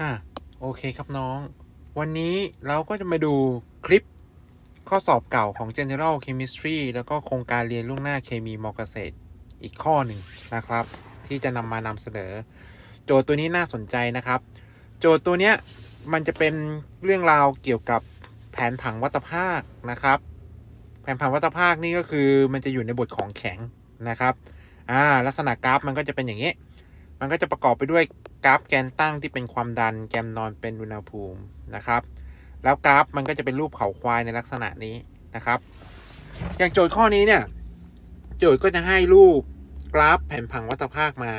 อะโอเคครับน้อง วันนี้เราก็จะมาดูคลิปข้อสอบเก่าของ General Chemistry แล้วก็โครงการเรียนล่วงหน้าเคมีมอเกษตร อีกข้อหนึ่งนะครับ ที่จะนำมานำเสนอ โจทย์ตัวนี้น่าสนใจนะครับ โจทย์ตัวเนี้ยมันจะเป็นเรื่องราวเกี่ยวกับแผนผังวัตภาคนะครับ แผนผังวัตภาคนี่ก็คือมันจะอยู่ในบทของแข็งนะครับอ่าลักษณะกราฟมันก็จะเป็นอย่างนี้ มันก็จะประกอบไปด้วยกราฟแกนตั้งที่เป็นความดัน แกนนอนเป็นอุณหภูมินะครับ แล้วกราฟมันก็จะเป็นรูปเขาควายในลักษณะนี้นะครับ อย่างโจทย์ข้อนี้เนี่ย โจทย์ก็จะให้รูปกราฟแผนผังวัตภาคมา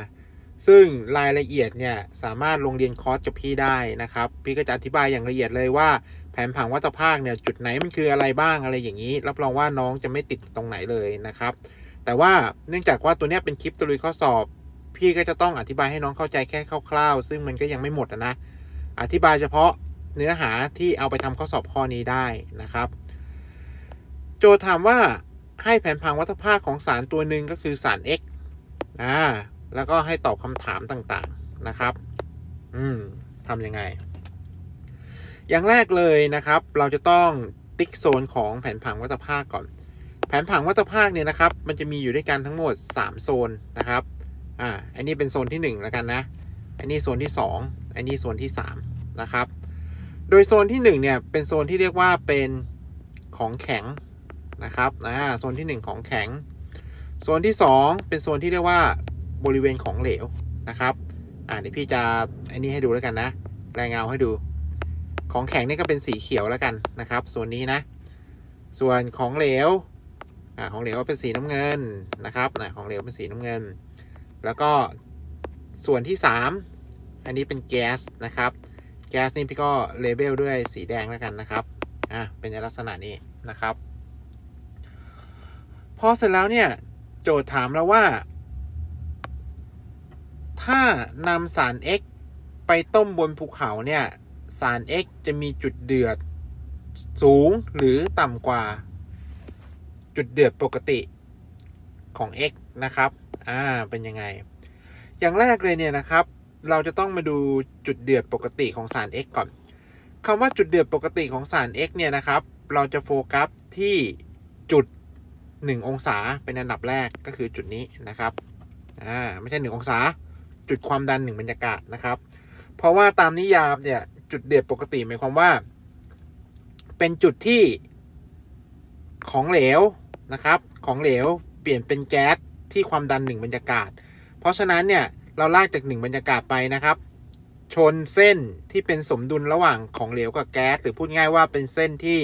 ซึ่งรายละเอียดเนี่ยสามารถลงเรียนคอร์สกับพี่ได้นะครับ พี่ก็จะอธิบายอย่างละเอียดเลยว่าแผนผังวัตภาคเนี่ยจุดไหนมันคืออะไรบ้างอะไรอย่างนี้ รับรองว่าน้องจะไม่ติดตรงไหนเลยนะครับ แต่ว่าเนื่องจากว่าตัวเนี้ยเป็นคลิปตะลุยข้อสอบ พี่ก็จะต้องอธิบายให้น้องเข้าใจแค่คร่าวๆ ซึ่งมันก็ยังไม่หมดอะนะ อธิบายเฉพาะเนื้อหาที่เอาไปทำข้อสอบข้อนี้ได้นะครับ โจทย์ถามว่าให้แผนผังวัฏภาคของสารตัวหนึ่งก็คือสาร X อ่าแล้วก็ให้ตอบคำถามต่างๆนะครับ อืมทำยังไง อย่างแรกเลยนะครับ เราจะต้องติ๊กโซนของแผนผังวัฏภาคก่อน แผนผังวัฏภาคเนี่ยนะครับ มันจะมีอยู่ด้วยกันทั้งหมด 3 โซนนะครับ อ่า อันนี้เป็นโซนที่ 1 แล้วกันนะ อันนี้โซนที่ 2 อันนี้โซนที่ 3 นะครับ โดยโซนที่ 1 เนี่ยเป็นโซนที่เรียกว่าเป็นของแข็งนะครับอ่าโซนที่ 1 ของแข็ง โซนที่ 2 เป็นโซนที่เรียกว่าบริเวณของเหลวนะครับ อ่าเดี๋ยวพี่จะอันนี้ให้ดูแล้วกันนะรายงานให้ดู ของแข็งนี่ก็เป็นสีเขียวแล้วกันนะครับโซนนี้นะ ส่วนของเหลว อ่าของเหลวเป็นสีน้ำเงินนะครับอ่าของเหลวเป็นสีน้ำเงิน แล้วก็ส่วนที่ 3 อันนี้เป็นแก๊สนะครับ แก๊สนี่พี่ก็เลเบลด้วยสีแดงแล้วกันนะครับ อะ เป็นในลักษณะนี้นะครับ พอเสร็จแล้วเนี่ย โจทย์ถามเราว่า ถ้านำสาร X ไปต้มบนภูเขาเนี่ย สาร X จะมีจุดเดือดสูงหรือต่ำกว่าจุดเดือดปกติของ X นะครับ อ่าเป็นยังไง อย่างแรกเลยเนี่ยนะครับ เราจะต้องมาดูจุดเดือดปกติของสาร X ก่อนคำว่าจุดเดือดปกติของสาร X เนี่ยนะครับ เราจะโฟกัสที่จุด 1 องศาเป็นอันดับแรกก็คือจุดนี้นะครับอ่าไม่ใช่ 1 องศา จุดความดัน 1 บรรยากาศนะครับ เพราะว่าตามนิยามเนี่ยจุดเดือดปกติหมายความว่า เป็นจุดที่ของเหลวนะครับ ของเหลวเปลี่ยนเป็นแก๊ส ที่ความดัน1บรรยากาศ เพราะฉะนั้นเนี่ยเราลากจาก 1 บรรยากาศไปนะครับ ชนเส้นที่เป็นสมดุลระหว่างของเหลวกับแก๊สหรือพูดง่ายว่าเป็นเส้นที่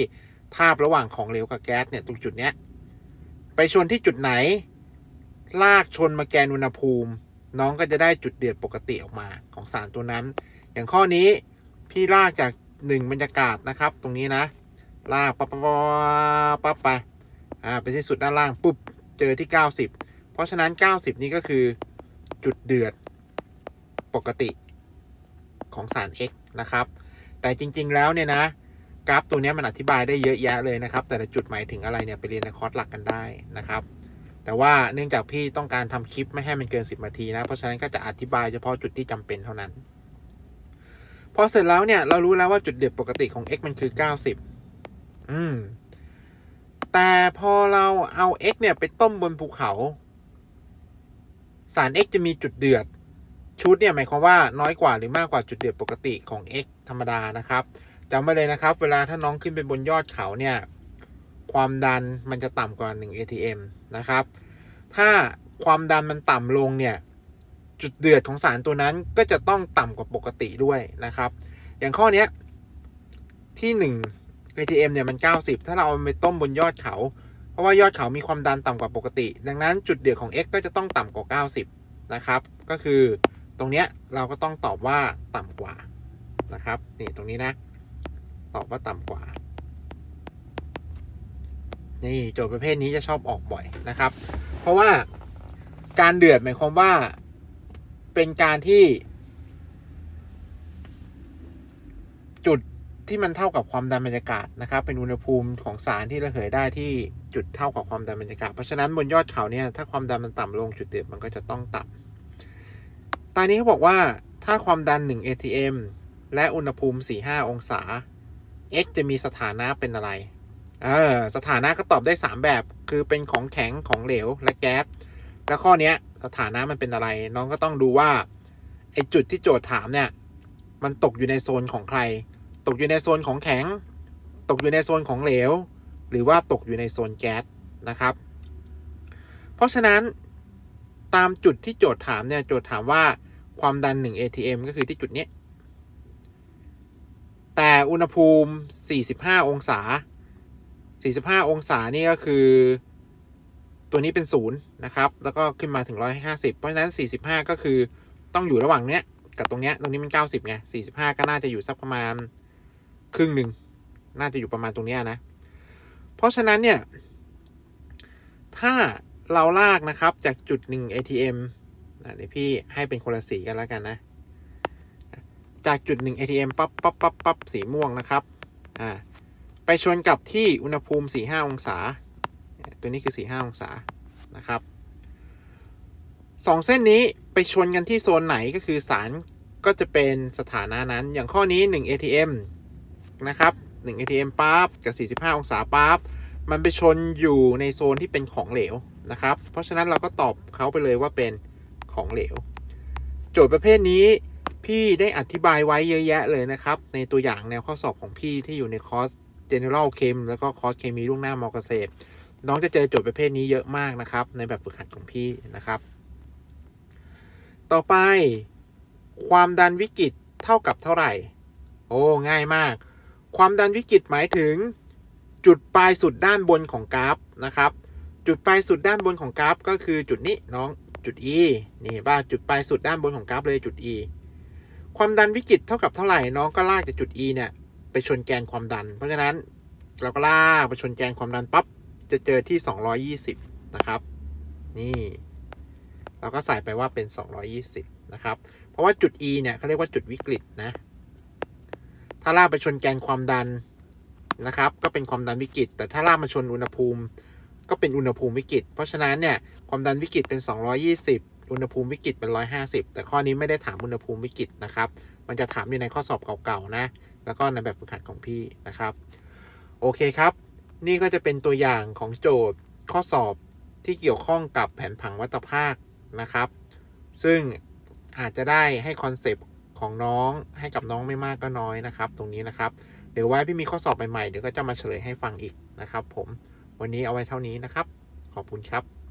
ทาบระหว่างของเหลวกับแก๊สเนี่ยตรงจุดเนี้ยไปชนที่จุดไหน ลากชนมาแกนอุณหภูมิ น้องก็จะได้จุดเดือดปกติออกมาของสารตัวนั้น อย่างข้อนี้พี่ลากจาก 1 บรรยากาศนะครับ ตรงนี้นะ ลากปั๊บปั๊บปั๊บไปอ่าไปที่สุดด้านล่างปุ๊บเจอที่ 90 เพราะฉะนั้น 90 นี่ก็คือจุดเดือดปกติของสาร X นะครับ แต่จริงๆแล้วเนี่ยนะกราฟตัวนี้มันอธิบายได้เยอะแยะเลยนะครับ แต่ละจุดหมายถึงอะไรเนี่ยไปเรียนในคอร์สหลักกันได้นะครับ แต่ว่าเนื่องจากพี่ต้องการทำคลิปไม่ให้มันเกิน 10นาทีนะ เพราะฉะนั้นก็จะอธิบายเฉพาะจุดที่จำเป็นเท่านั้น พอเสร็จแล้วเนี่ยเรารู้แล้วว่าจุดเดือดปกติของ x มันคือ 90 อืม แต่พอเราเอา x เนี่ยไปต้มบนภูเขา สาร x จะมีจุดเดือดชุดเนี่ยหมายความว่าน้อยกว่าหรือมากกว่าจุดเดือดปกติของ x ธรรมดานะครับจำไว้เลยนะครับ เวลาถ้าน้องขึ้นไปบนยอดเขาเนี่ยความดันมันจะต่ำกว่า 1 atm นะครับ ถ้าความดันมันต่ำลงเนี่ยจุดเดือดของสารตัวนั้นก็จะต้องต่ำกว่าปกติด้วยนะครับ อย่างข้อนี้ที่ 1 atm เนี่ยมัน 90 ถ้าเราเอาไปต้มบนยอดเขา เพราะว่ายอดเขามีความดันต่ำกว่าปกติ ดังนั้นจุดเดือดของ x ก็จะต้องต่ำกว่า 90 นะครับ ก็คือตรงเนี้ยเราก็ต้องตอบว่าต่ำกว่านะครับนี่ตรงนี้นะ ตอบว่าต่ำกว่า นี่โจทย์ประเภทนี้จะชอบออกบ่อยนะครับ เพราะว่าการเดือดหมายความว่าเป็นการที่ จุดที่มันเท่ากับความดันบรรยากาศนะครับ เป็นอุณหภูมิของสารที่ระเหยได้ที่ จุดเท่ากับความดันบรรยากาศ เพราะฉะนั้นบนยอดเขาเนี่ยถ้าความดันมันต่ำลงจุดเดือดมันก็จะต้องต่ำตอนนี้เขาบอกว่าถ้าความดัน 1 atm และอุณหภูมิ 45 องศา x จะมีสถานะเป็นอะไร เออสถานะก็ตอบได้ 3 แบบ คือเป็นของแข็งของเหลวและแก๊ส แล้วข้อนี้สถานะมันเป็นอะไร น้องก็ต้องดูว่าไอจุดที่โจทย์ถามเนี่ย มันตกอยู่ในโซนของใคร ตกอยู่ในโซนของแข็ง ตกอยู่ในโซนของเหลว หรือว่าตกอยู่ในโซนแก๊สนะครับ เพราะฉะนั้นตามจุดที่โจทย์ถามเนี่ยโจทย์ถามว่าความดัน 1 ATM ก็คือที่จุดนี้แต่อุณหภูมิ 45 องศา 45 องศานี่ก็คือ ตัวนี้เป็นศูนย์นะครับ แล้วก็ขึ้นมาถึง 150 เพราะฉะนั้น 45 ก็คือต้องอยู่ระหว่างเนี้ย กับตรงเนี้ย ตรงนี้มัน 90ไง45 ก็น่าจะอยู่สักประมาณครึ่งหนึ่ง น่าจะอยู่ประมาณตรงเนี้ยนะ เพราะฉะนั้นเนี่ย ถ้าเราลากนะครับจากจุดหนึ่ง ATM อะเดี๋ยวพี่ให้เป็นคนละสีกันแล้วกันนะ จากจุดหนึ่ง ATM ปั๊บปั๊บปั๊บปั๊บสีม่วงนะครับ อ่า ไปชนกับที่อุณหภูมิ 45 องศา ตัวนี้คือ 45 องศานะครับสองเส้นนี้ไปชนกันที่โซนไหนก็คือสารก็จะเป็นสถานะนั้น อย่างข้อนี้ 1 ATM นะครับ 1 ATM ปั๊บกับ 45 องศาปั๊บมันไปชนอยู่ในโซนที่เป็นของเหลวนะครับ เพราะฉะนั้นเราก็ตอบเขาไปเลยว่าเป็นของเหลว โจทย์ประเภทนี้พี่ได้อธิบายไว้เยอะแยะเลยนะครับ ในตัวอย่างแนวข้อสอบของพี่ที่อยู่ในคอร์ส General Chem แล้วก็คอร์สเคมีล่วงหน้ามอเกษตร น้องจะเจอโจทย์ประเภทนี้เยอะมากนะครับ ในแบบฝึกหัดของพี่นะครับ ต่อไป ความดันวิกฤตเท่ากับเท่าไหร่ โอ้ ง่ายมาก ความดันวิกฤตหมายถึง จุดปลายสุดด้านบนของกราฟนะครับ จุดปลายสุดด้านบนของกราฟ ก็คือจุดนี้น้องจุด E นี่เห็นป่ะจุดปลายสุดด้านบนของกราฟเลยจุด E ความดันวิกฤตเท่ากับเท่าไหร่น้องก็ลากจากจุด E เนี่ยไปชนแกนความดัน เพราะฉะนั้นเราก็ลากไปชนแกนความดันปั๊บจะเจอที่ 220 นะครับ นี่ เราก็ใส่ไปว่าเป็น 220 นะครับ เพราะว่าจุด E เนี่ยเขาเรียกว่าจุดวิกฤตนะ ถ้าลากไปชนแกนความดันนะครับ ก็เป็นความดันวิกฤต แต่ถ้าลากมาชนอุณหภูมิ ก็เป็นอุณหภูมิวิกฤต เพราะฉะนั้นเนี่ยความดันวิกฤตเป็น 220 อุณหภูมิวิกฤตเป็น 150 แต่ข้อนี้ไม่ได้ถามอุณหภูมิวิกฤตนะครับ มันจะถามอยู่ในข้อสอบเก่าๆนะ แล้วก็ในแบบฝึกหัดของพี่นะครับ โอเคครับ นี่ก็จะเป็นตัวอย่างของโจทย์ข้อสอบที่เกี่ยวข้องกับแผนผังวัตภาคนะครับ ซึ่งอาจจะได้ให้คอนเซปต์ ของน้องให้กับน้องไม่มากก็น้อยนะครับ ตรงนี้นะครับ เดี๋ยวไว้พี่มีข้อสอบใหม่ๆ เดี๋ยวก็จะมาเฉลยให้ฟังอีกนะครับ ผม วันนี้เอาไว้เท่านี้นะครับ ขอบคุณครับ